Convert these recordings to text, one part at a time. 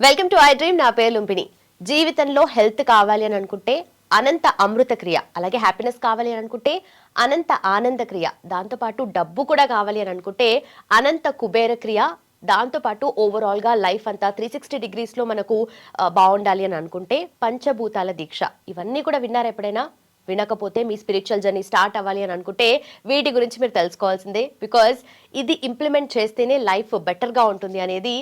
Welcome to I dream నా పేరు లుంపిని జీవితంలో హెల్త్ కావాలి అని అనుకుంటే అనంత అమృత క్రియ అలాగే హ్యాపీనెస్ కావాలి అని అనుకుంటే అనంత ఆనంద క్రియ దాంతోపాటు డబ్బు కూడా కావాలి అని అనుకుంటే అనంత కుబేర క్రియ దాంతోపాటు ఓవరాల్గా లైఫ్ అంతా త్రీ సిక్స్టీ డిగ్రీస్లో మనకు బాగుండాలి అని అనుకుంటే పంచభూతాల దీక్ష. ఇవన్నీ కూడా విన్నారా ఎప్పుడైనా? వినకపోతే మీ స్పిరిచువల్ జర్నీ స్టార్ట్ అవ్వాలి అని అనుకుంటే వీటి గురించి మీరు తెలుసుకోవాల్సిందే బికాజ్ ఇది ఇంప్లిమెంట్ చేస్తేనే లైఫ్ బెటర్గా ఉంటుంది అనేది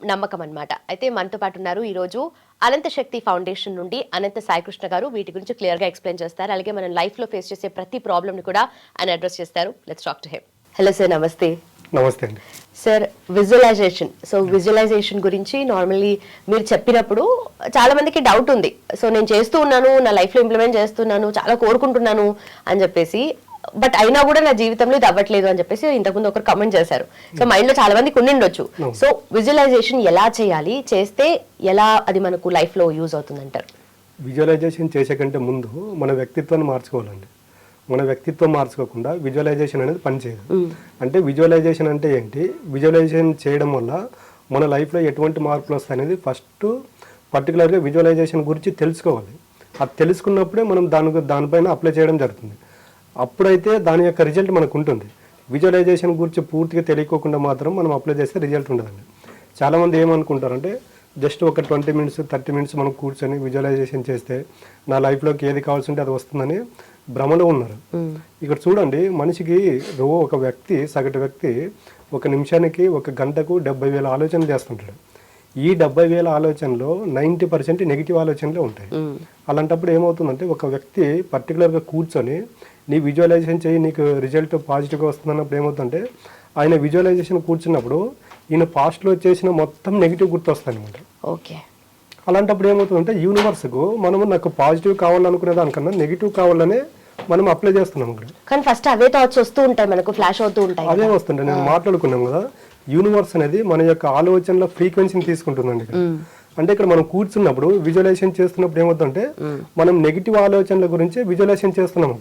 నమ్మకం అన్నమాట. అయితే మనతో పాటు ఉన్నారు ఈరోజు అనంత శక్తి ఫౌండేషన్ నుండి అనంత సాయికృష్ణ గారు. వీటి గురించి క్లియర్గా ఎక్స్ప్లెయిన్ చేస్తారు. అలాగే మనం లైఫ్లో ఫేస్ చేసే ప్రతి ప్రాబ్లమ్ని కూడా ఆయన అడ్రస్ చేస్తారు. Let's talk to him hello sir నమస్తే. నమస్తే అండి. Sir visualization. సో విజువలైజేషన్ గురించి నార్మల్లీ మీరు చెప్పినప్పుడు చాలా మందికి డౌట్ ఉంది. సో నేను చేస్తూ ఉన్నాను నా లైఫ్లో ఇంప్లిమెంట్ చేస్తున్నాను చాలా కోరుకుంటున్నాను అని చెప్పేసి బట్ అయినా కూడా నా జీవితంలో ఇది అవ్వట్లేదు అని చెప్పేసి ఇంతకుముందు ఒకరు కమెంట్ చేశారు. సో మైండ్లో చాలా మందికి ఉండిండొచ్చు. సో విజువలైజేషన్ ఎలా చేయాలి? చేస్తే ఎలా అది మనకు లైఫ్లో యూజ్ అవుతుంది అంటారు విజువలైజేషన్ చేసే కంటే ముందు మన వ్యక్తిత్వాన్ని మార్చుకోవాలండి. మన వ్యక్తిత్వం మార్చుకోకుండా విజువలైజేషన్ అనేది పనిచేయదు అంటే విజువలైజేషన్ అంటే ఏంటి? విజువలైజేషన్ చేయడం వల్ల మన లైఫ్లో ఎటువంటి మార్పులు వస్తాయి అనేది ఫస్ట్ పర్టికులర్గా విజువలైజేషన్ గురించి తెలుసుకోవాలి. అది తెలుసుకున్నప్పుడే మనం దాని దానిపైన అప్లై చేయడం జరుగుతుంది. అప్పుడైతే దాని యొక్క రిజల్ట్ మనకు ఉంటుంది విజువలైజేషన్ గురించి పూర్తిగా తెలియకోకుండా మాత్రం మనం అప్లై చేస్తే రిజల్ట్ ఉండదండి. చాలామంది ఏమనుకుంటారంటే జస్ట్ ఒక ట్వంటీ మినిట్స్ థర్టీ మినిట్స్ మనం కూర్చొని విజువలైజేషన్ చేస్తే నా లైఫ్లోకి ఏది కావాల్సి ఉంటే అది వస్తుందని భ్రమలో ఉన్నారు. ఇక్కడ చూడండి మనిషికి రో ఒక వ్యక్తి సగటు వ్యక్తి ఒక నిమిషానికి ఒక గంటకు డెబ్బై వేల ఆలోచనలు చేస్తుంటాడు. ఈ డెబ్బై వేల ఆలోచనలో నైంటీ పర్సెంట్ నెగిటివ్ ఆలోచనలే ఉంటాయి. అలాంటప్పుడు ఏమవుతుందంటే ఒక వ్యక్తి పర్టికులర్గా కూర్చొని నీ విజువలైజేషన్ చేయి నీకు రిజల్ట్ పాజిటివ్గా వస్తుందన్నప్పుడు ఏమవుతుందంటే ఆయన విజువలైజేషన్ కూర్చున్నప్పుడు ఈయన పాస్ట్లో చేసిన మొత్తం నెగిటివ్ గుర్తొస్తాయి అనమాట ఓకే. అలాంటప్పుడు ఏమవుతుందంటే యూనివర్స్కు మనము నాకు పాజిటివ్ కావాలనుకునే దానికన్నా నెగిటివ్ కావాలనే మనం అప్లై చేస్తున్నాం ఇక్కడ. కానీ ఫస్ట్ అవే థాట్స్ వస్తూ ఉంటాయి మనకు ఫ్లాష్ అవుతూ ఉంటాయి అదే వస్తుండే నేను మాట్లాడుకున్నాం కదా యూనివర్స్ అనేది మన యొక్క ఆలోచనల ఫ్రీక్వెన్సీని తీసుకుంటుందండి ఇక్కడ. అంటే ఇక్కడ మనం కూర్చున్నప్పుడు విజువలైజేషన్ చేస్తున్నప్పుడు ఏమవుతుందంటే మనం నెగిటివ్ ఆలోచనల గురించి విజువలైజేషన్ చేస్తున్నాం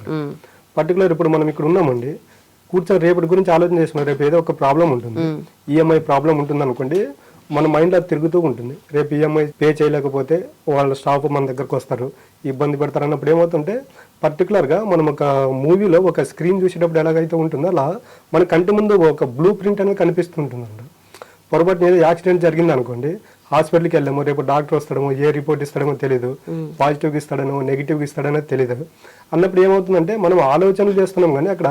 పర్టికులర్ ఇప్పుడు మనం ఇక్కడ ఉన్నామండి. కూర్చొని రేపటి గురించి ఆలోచన చేస్తున్నాం రేపు ఏదో ఒక ప్రాబ్లం ఉంటుంది. ఈఎంఐ ప్రాబ్లం ఉంటుంది అనుకోండి మన మైండ్ అది తిరుగుతూ ఉంటుంది. రేపు ఈఎంఐ పే చేయలేకపోతే వాళ్ళ స్టాఫ్ మన దగ్గరకు వస్తారు. ఇబ్బంది పెడతారు అన్నప్పుడు ఏమవుతుంటే పర్టికులర్గా మనం ఒక మూవీలో ఒక స్క్రీన్ చూసేటప్పుడు ఎలాగైతే ఉంటుందో అలా మన కంటి ముందు ఒక బ్లూ ప్రింట్ అనేది కనిపిస్తుంటుందండి. పొరపాటున ఏదో యాక్సిడెంట్ జరిగింది అనుకోండి హాస్పిటల్కి వెళ్ళాము రేపు డాక్టర్ వస్తాడేమో ఏ రిపోర్ట్ ఇస్తాడేమో తెలియదు పాజిటివ్గా ఇస్తాడనో నెగిటివ్గా ఇస్తాడనో తెలియదు అన్నప్పుడు ఏమవుతుందంటే మనం ఆలోచనలు చేస్తున్నాం కానీ అక్కడ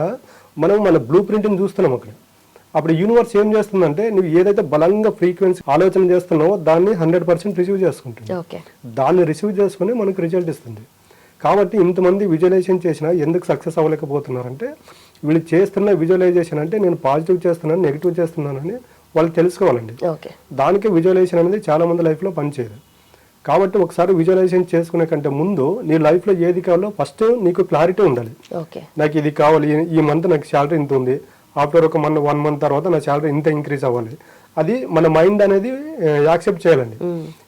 మనం మన బ్లూ ప్రింట్ని చూస్తున్నాం అక్కడ. అప్పుడు యూనివర్స్ ఏం చేస్తుందంటే నువ్వు ఏదైతే బలంగా ఫ్రీక్వెన్సీ ఆలోచన చేస్తున్నావో దాన్ని హండ్రెడ్ పర్సెంట్ రిసీవ్ చేసుకుంటుంది. దాన్ని రిసీవ్ చేసుకుని మనకు రిజల్ట్ ఇస్తుంది. కాబట్టి ఇంతమంది విజువలైజేషన్ చేసినా ఎందుకు సక్సెస్ అవ్వలేకపోతున్నారంటే వీళ్ళు చేస్తున్న విజువలైజేషన్ అంటే నేను పాజిటివ్ చేస్తున్నాను నెగిటివ్ చేస్తున్నానని వాళ్ళు తెలుసుకోవాలండి. దానికి విజువలైజేషన్ అనేది చాలా మంది లైఫ్లో పనిచేయదు. కాబట్టి ఒకసారి విజువలైజేషన్ చేసుకునే కంటే ముందు నీ లైఫ్లో ఏది కావాలో ఫస్ట్ నీకు క్లారిటీ ఉండాలి. నాకు ఇది కావాలి ఈ- మంత్ నాకు శాలరీ ఇంత ఉంది. ఆఫ్టర్ ఒక మంత్ వన్ మంత్ తర్వాత నా శాలరీ ఇంత ఇంక్రీజ్ అవ్వాలి. అది మన మైండ్ అనేది యాక్సెప్ట్ చేయాలండి.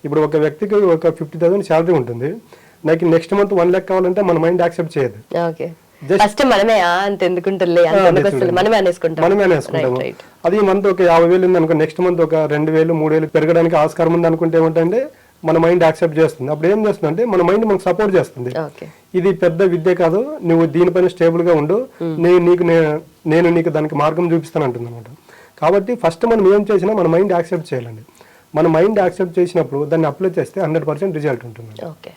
ఇప్పుడు ఒక వ్యక్తికి ఒక ఫిఫ్టీ థౌసండ్ శాలరీ ఉంటుంది. నాకు నెక్స్ట్ మంత్ వన్ ల్యాక్ కావాలంటే మన మైండ్ యాక్సెప్ట్ చేయదు. ఫస్ట్ మనమే అంత ఎందుకుంటుంది మనమే అనేసుకుంటాం. మనమే అనేసుకుంటాము. అది ఈ మంత్ ఒక యాభై వేలు ఉంది అనుకో నెక్స్ట్ మంత్ ఒక రెండు వేలు మూడు వేలు పెరగడానికి ఆస్కారం ఉంది అనుకుంటే ఏమంటే మన మైండ్ యాక్సెప్ట్ చేస్తుంది. అప్పుడు ఏం చేస్తుంది అంటే మన మైండ్ మనకు సపోర్ట్ చేస్తుంది. ఇది పెద్ద విద్య కాదు నువ్వు దీనిపైన స్టేబుల్గా ఉండు నేను నీకు నేను నీకు దానికి మార్గం చూపిస్తాను అంటుంది అనమాట కాబట్టి ఫస్ట్ మనం ఏం చేసినా మన మైండ్ యాక్సెప్ట్ చేయాలండి. మన మైండ్ యాక్సెప్ట్ చేసినప్పుడు దాన్ని అప్లై చేస్తే హండ్రెడ్ పర్సెంట్ రిజల్ట్ ఉంటుంది ఓకే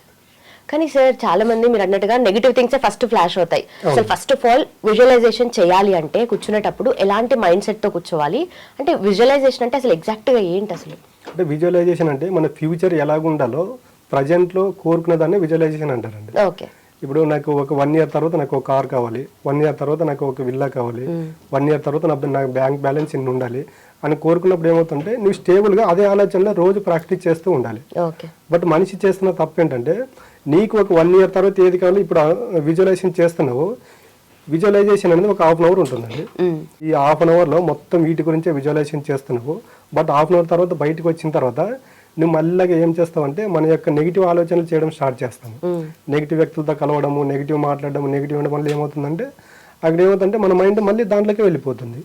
కానీ సార్ చాలా మంది మీరు అన్నట్టుగా నెగిటివ్ థింగ్స్ ఫస్ట్ ఫ్లాష్ అవుతాయి. అసలు ఫస్ట్ ఆఫ్ ఆల్ విజువలైజేషన్ చేయాలి అంటే కూర్చునేటప్పుడు ఎలాంటి మైండ్ సెట్తో కూర్చోవాలి? అంటే విజువలైజేషన్ అంటే అసలు ఎగ్జాక్ట్గా ఏంటి అసలు? అంటే విజువలైజేషన్ అంటే మన ఫ్యూచర్ ఎలాగుండాలో ప్రజెంట్లో కోరుకున్న దాన్ని విజువలైజేషన్ అంటారండి. ఓకే. ఇప్పుడు నాకు ఒక వన్ ఇయర్ తర్వాత నాకు ఒక కార్ కావాలి వన్ ఇయర్ తర్వాత నాకు ఒక విల్లా కావాలి వన్ ఇయర్ తర్వాత నాకు నాకు బ్యాంక్ బ్యాలెన్స్ ఇన్ని ఉండాలి అని కోరుకున్నప్పుడు ఏమవుతుంటే నువ్వు స్టేబుల్గా అదే ఆలోచనలో రోజు ప్రాక్టీస్ చేస్తూ ఉండాలి. ఓకే. బట్ మనిషి చేస్తున్న తప్పు ఏంటంటే నీకు ఒక వన్ ఇయర్ తర్వాత ఏది కావాలి ఇప్పుడు విజువలైజేషన్ చేస్తున్నావు. విజువలైజేషన్ అనేది ఒక హాఫ్ అన్ అవర్ ఉంటుందండి. ఈ హాఫ్ అన్ అవర్లో మొత్తం వీటి గురించే విజువలైజేషన్ చేస్తున్నావు. బట్ హాఫ్ అన్ అవర్ తర్వాత బయటకు వచ్చిన తర్వాత నువ్వు మళ్ళీ ఏం చేస్తావంటే మన యొక్క నెగిటివ్ ఆలోచనలు చేయడం స్టార్ట్ చేస్తాము నెగిటివ్ వ్యక్తులతో కలవడము నెగిటివ్ మాట్లాడడం నెగిటివ్ ఉండడం వల్ల ఏమవుతుందంటే అక్కడ ఏమవుతుందంటే మన మైండ్ మళ్ళీ దాంట్లోకి వెళ్ళిపోతుంది.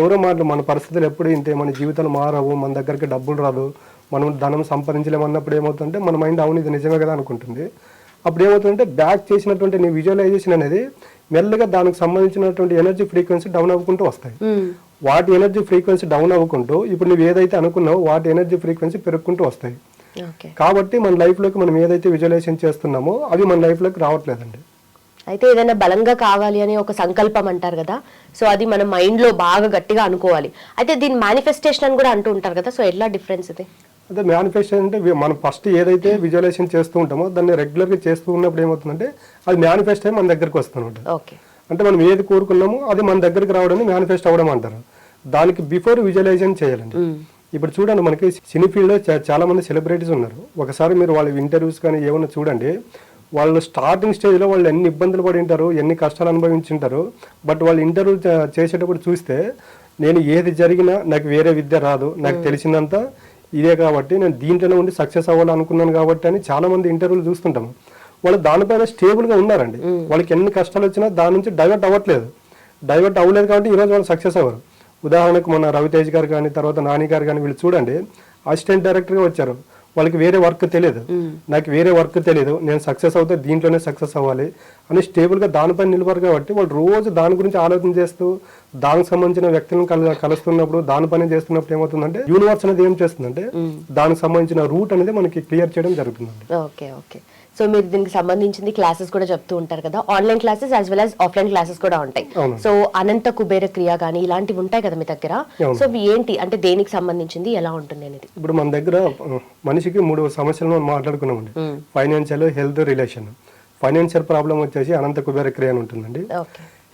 ఎవరో మాట మన పరిస్థితులు ఎప్పుడు ఇంతే మన జీవితాలు మారవు మన దగ్గరికి డబ్బులు రాదు మనం ధనం సంపాదించలేమన్నప్పుడు ఏమవుతుందంటే మన మైండ్ అవును ఇది నిజమే కదా అనుకుంటుంది. అప్పుడు ఏమవుతుందంటే బ్యాక్ చేసినటువంటి నీ విజువలైజేషన్ అనేది మెల్లగా దానికి సంబంధించినటువంటి ఎనర్జీ ఫ్రీక్వెన్సీ డౌన్ అవ్వుకుంటూ వస్తాయి. వాటి ఎనర్జీ ఫ్రీక్వెన్సీ డౌన్ అవ్వకుంటూ ఇప్పుడు నువ్వు ఏదైతే అనుకున్నావో వాటి ఎనర్జీ ఫ్రీక్వెన్సీ పెరుగుకుంటూ వస్తాయి. కాబట్టి మన లైఫ్లోకి మనం ఏదైతే విజువలైజేషన్ చేస్తున్నామో అవి మన లైఫ్లోకి రావట్లేదండి. అయితే ఏదైనా బలంగా కావాలి అని ఒక సంకల్పం అంటారు కదా. సో అది మన మైండ్లో బాగా గట్టిగా అనుకోవాలి. అయితే దీని మేనిఫెస్టేషన్ అని కూడా అంటూ ఉంటారు కదా. సో ఎట్లా డిఫరెన్స్ ఇది? అదే మేనిఫెస్టేషన్ అంటే మనం ఫస్ట్ ఏదైతే విజువలైజేషన్ చేస్తూ ఉంటామో దాన్ని రెగ్యులర్గా చేస్తూ ఉన్నప్పుడు ఏమవుతుందంటే అది మేనిఫెస్ట్ అయ్యి మన దగ్గరికి వస్తుందంట ఓకే. అంటే మనం ఏది కోరుకున్నామో అది మన దగ్గరికి రావడం మేనిఫెస్ట్ అవ్వడం అంటారు. దానికి బిఫోర్ విజువలైజేషన్ చేయాలండి. ఇప్పుడు చూడండి మనకి సినీ ఫీల్డ్లో చాలా మంది సెలబ్రిటీస్ ఉన్నారు. ఒకసారి మీరు వాళ్ళ ఇంటర్వ్యూస్ కానీ ఏమైనా చూడండి వాళ్ళు స్టార్టింగ్ స్టేజ్లో వాళ్ళు ఎన్ని ఇబ్బందులు పడి ఉంటారు ఎన్ని కష్టాలు అనుభవించి ఉంటారు బట్ వాళ్ళు ఇంటర్వ్యూ చేసేటప్పుడు చూస్తే నేను ఏది జరిగినా నాకు వేరే విద్య రాదు నాకు తెలిసిందంత ఇదే కాబట్టి నేను దీంట్లోనే ఉండి సక్సెస్ అవ్వాలనుకున్నాను కాబట్టి అని చాలా మంది ఇంటర్వ్యూలు చూస్తుంటాము వాళ్ళు దానిపైన స్టేబుల్గా ఉన్నారండి. వాళ్ళకి ఎన్ని కష్టాలు వచ్చినా దాని నుంచి డైవర్ట్ అవ్వట్లేదు. డైవర్ట్ అవ్వలేదు కాబట్టి ఈరోజు వాళ్ళు సక్సెస్ అవ్వరు. ఉదాహరణకు మన రవితేజ్ గారు కానీ తర్వాత నాని గారు కానీ వీళ్ళు చూడండి అసిస్టెంట్ డైరెక్టర్గా వచ్చారు. వాళ్ళకి వేరే వర్క్ తెలియదు నాకు వేరే వర్క్ తెలియదు నేను సక్సెస్ అవుతే దీంట్లోనే సక్సెస్ అవ్వాలి అని స్టేబుల్గా దానిపైన నిలబడరు కాబట్టి వాళ్ళు రోజు దాని గురించి ఆలోచన చేస్తూ దానికి సంబంధించిన వ్యక్తులను కల కలుస్తున్నప్పుడు దాని పని చేస్తున్నప్పుడు ఏమవుతుందంటే యూనివర్స్ అనేది ఏం చేస్తుందంటే దానికి సంబంధించిన రూట్ అనేది మనకి క్లియర్ చేయడం జరుగుతుందండి. Okay okay. సో మీరు దీనికి సంబంధించింది క్లాసెస్ కూడా చెప్తూ ఉంటారు కదా. Online classes as well as offline classes కూడా ఉంటాయి. సో అనంత కుబేర క్రియ కానీ ఇలాంటివి ఉంటాయి కదా మీ దగ్గర. సో ఏంటి? అంటే దేనికి సంబంధించింది? ఎలా ఉంటుంది అనేది? ఇప్పుడు మన దగ్గర మనిషికి మూడు సమస్యలు మనం మాట్లాడుకున్నామండి. Financial health relation financial problem వచ్చేసి అనంత కుబేర క్రియ అని ఉంటుందండి.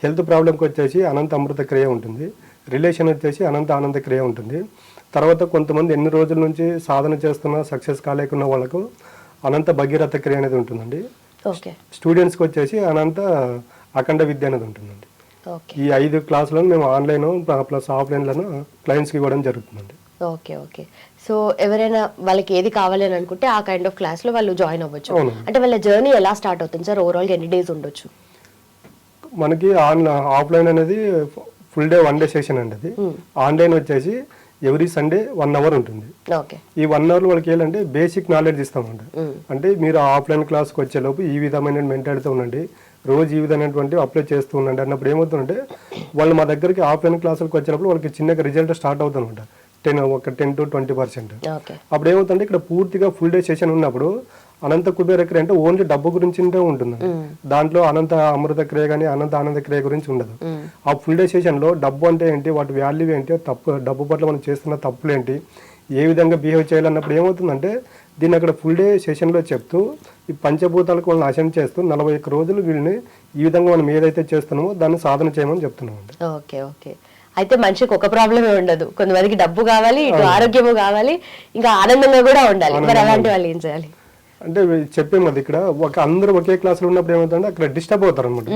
హెల్త్ ప్రాబ్లంకి వచ్చేసి అనంత అమృత క్రియ ఉంటుంది. రిలేషన్ వచ్చేసి అనంత ఆనంద క్రియ ఉంటుంది. తర్వాత కొంతమంది ఎన్ని రోజుల నుంచి సాధన చేస్తున్నా సక్సెస్ కాలేకున్న వాళ్ళకు అనంత భగీరథ క్రియ అనేది ఉంటుందండి. ఓకే. స్టూడెంట్స్కి వచ్చేసి అనంత అఖండ విద్య అనేది ఉంటుందండి. ఓకే. ఈ ఐదు క్లాసులను మేము ఆన్లైన్ ప్లస్ ఆఫ్లైన్లను క్లయింట్స్కి ఇవ్వడం జరుగుతుందండి. Okay okay. సో ఎవరైనా వాళ్ళకి ఏది కావాలి అని అనుకుంటే ఆ కైండ్ ఆఫ్ క్లాస్లో వాళ్ళు జాయిన్ అవ్వచ్చు. అంటే వాళ్ళ జర్నీ ఎలా స్టార్ట్ అవుతుంది సార్? ఓవరాల్ ఎన్ని డేస్ ఉండొచ్చు? మనకి ఆన్లైన్ ఆఫ్లైన్ అనేది full day one day session అండి అది. ఆన్లైన్ వచ్చేసి ఎవ్రీ సండే వన్ అవర్ ఉంటుంది. ఈ వన్ అవర్ వాళ్ళకి ఏంటంటే బేసిక్ నాలెడ్జ్ ఇస్తామంట. అంటే మీరు ఆఫ్లైన్ క్లాస్కి వచ్చేలోపు ఈ విధమైన మెంటాలిటీ ఉండండి. రోజు ఈ విధమైనటువంటి అప్లై చేస్తూ ఉండండి అన్నప్పుడు ఏమవుతుందంటే వాళ్ళు మా దగ్గరికి ఆఫ్లైన్ క్లాసులకు వచ్చినప్పుడు వాళ్ళకి చిన్నగా రిజల్ట్ స్టార్ట్ అవుతుందన్నమాట టెన్ ఒక టెన్ టు ట్వంటీ పర్సెంట్. అప్పుడు ఏమవుతుందంటే ఇక్కడ పూర్తిగా ఫుల్ డే సెషన్ ఉన్నప్పుడు అనంత కుబేర క్రియ అంటే ఓన్లీ డబ్బు గురించి ఉంటుంది దాంట్లో అనంత అమృత క్రియ కానీ అనంత ఆనంద క్రియ గురించి ఉండదు. ఆ ఫుల్ డే సెషన్లో డబ్బు అంటే ఏంటి వాటి వాల్యూ ఏంటి తప్పు డబ్బు పట్ల మనం చేస్తున్న తప్పులు ఏంటి ఏ విధంగా బిహేవ్ చేయాలన్నప్పుడు ఏమవుతుందంటే దీన్ని అక్కడ ఫుల్ డే సెషన్లో చెప్తూ ఈ పంచభూతాలకు వాళ్ళని అసెంట్ చేస్తూ నలభై ఒక్క రోజులు వీళ్ళని ఈ విధంగా మనం ఏదైతే చేస్తున్నామో దాన్ని సాధన చేయమని చెప్తున్నాం ఓకే ఓకే. అయితే మనిషికి ఒక ప్రాబ్లమే ఉండదు. కొంతమందికి డబ్బు కావాలి ఇటు ఆరోగ్యము కావాలి ఇంకా ఆనందంగా కూడా ఉండాలి. మరి అలాంటి వాళ్ళు ఏం చేయాలి? అంటే చెప్పాం కదా ఇక్కడ ఒక అందరూ ఒకే క్లాసులో ఉన్నప్పుడు ఏమవుతుందంటే అక్కడ డిస్టర్బ్ అవుతారు అనమాట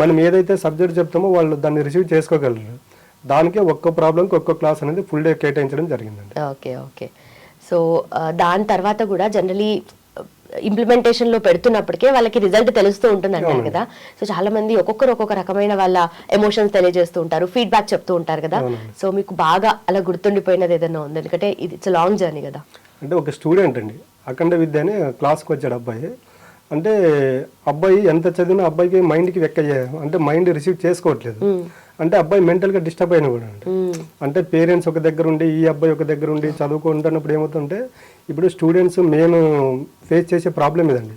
మనం ఏదైతే సబ్జెక్ట్ చెప్తామో వాళ్ళు దాన్ని రిసీవ్ చేసుకోగలరు. దానికే ఒక్క ప్రాబ్లంకి ఒక్క క్లాస్ అనేది ఫుల్ డే కేటాయించడం జరిగిందండి. Okay okay. సో దాని తర్వాత కూడా జనరలీ ఇంప్లిమెంటేషన్లో పెడుతున్నప్పటికే వాళ్ళకి రిజల్ట్ తెలుస్తూ ఉంటుంది అంటారు కదా. సో చాలా మంది ఒక్కొక్కరు ఒక్కొక్క రకమైన వాళ్ళ ఎమోషన్స్ తెలియజేస్తూ ఉంటారు ఫీడ్బ్యాక్ చెప్తూ ఉంటారు కదా. సో మీకు బాగా అలా గుర్తుండిపోయినది ఏదైనా ఉంది? ఎందుకంటే ఇది ఇట్స్ లాంగ్ జర్నీ కదా. అంటే ఒక స్టూడెంట్ అండి. అఖండ విద్య అని క్లాస్కి వచ్చాడు అబ్బాయి. అంటే అబ్బాయి ఎంత చదివినా అబ్బాయికి మైండ్కి వెక్క అంటే మైండ్ రిసీవ్ చేసుకోవట్లేదు. అంటే అబ్బాయి మెంటల్గా డిస్టర్బ్ అయిన కూడా అండి అంటే పేరెంట్స్ ఒక దగ్గర ఉండి ఈ అబ్బాయి ఒక దగ్గర ఉండి చదువుకుంటున్నప్పుడు ఏమవుతుంటే ఇప్పుడు స్టూడెంట్స్ మెయిన్ ఫేస్ చేసే ప్రాబ్లం ఇదండి.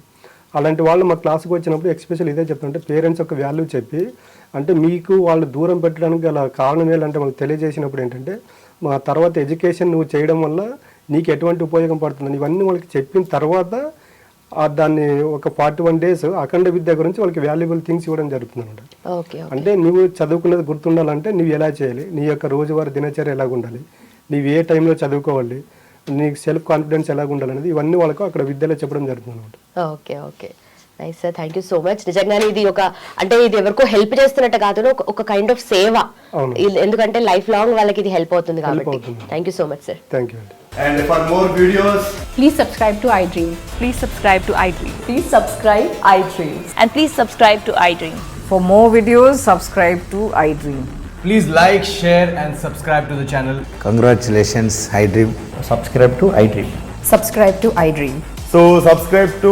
అలాంటి వాళ్ళు మా క్లాస్కి వచ్చినప్పుడు ఎక్స్పెషల్ ఇదే చెప్తుంటే పేరెంట్స్ ఒక వాల్యూ చెప్పి అంటే మీకు వాళ్ళు దూరం పెట్టడానికి గల కారణం ఏంటంటే మాకు తెలియజేసినప్పుడు ఏంటంటే మా తర్వాత ఎడ్యుకేషన్ నువ్వు చేయడం వల్ల నీకు ఎటువంటి ఉపయోగం పడుతుంది? ఇవన్నీ వాళ్ళకి చెప్పిన తర్వాత దాన్ని ఒక forty one days Akhanda Vidya గురించి వాళ్ళకి వాల్యుబుల్ థింగ్స్ ఇవ్వడం జరుగుతుంది అనమాట ఓకే. అంటే నువ్వు చదువుకున్నది గుర్తుండాలంటే నువ్వు ఎలా చేయాలి? నీ యొక్క రోజువారీ దినచర్య ఎలాగ ఉండాలి? నీవు ఏ టైంలో చదువుకోవాలి? నీకు సెల్ఫ్ కాన్ఫిడెన్స్ ఎలాగ ఉండాలి అనేది ఇవన్నీ వాళ్ళకు అక్కడ విద్యలో చెప్పడం జరుగుతుంది అనమాట okay okay. Nice sir thank you so much నిజంగానే ఇది ఒక అంటే ఇది ఎవరికో హెల్ప్ చేస్తున్నట్టు కాదు ఒక- కైండ్ ఆఫ్ సేవ ఎందుకంటే లైఫ్ లాంగ్ వాళ్ళకి ఇది హెల్ప్ అవుతుంది కాబట్టి. Thank you so much sir thank you అండి And for more videos, Please subscribe to iDream. Please subscribe to iDream. Please subscribe iDreams. And please subscribe to iDream. For more videos, subscribe to iDream. Please like, share, and subscribe to the channel. Congratulations, iDream. subscribe to iDream. Subscribe to iDream. So subscribe to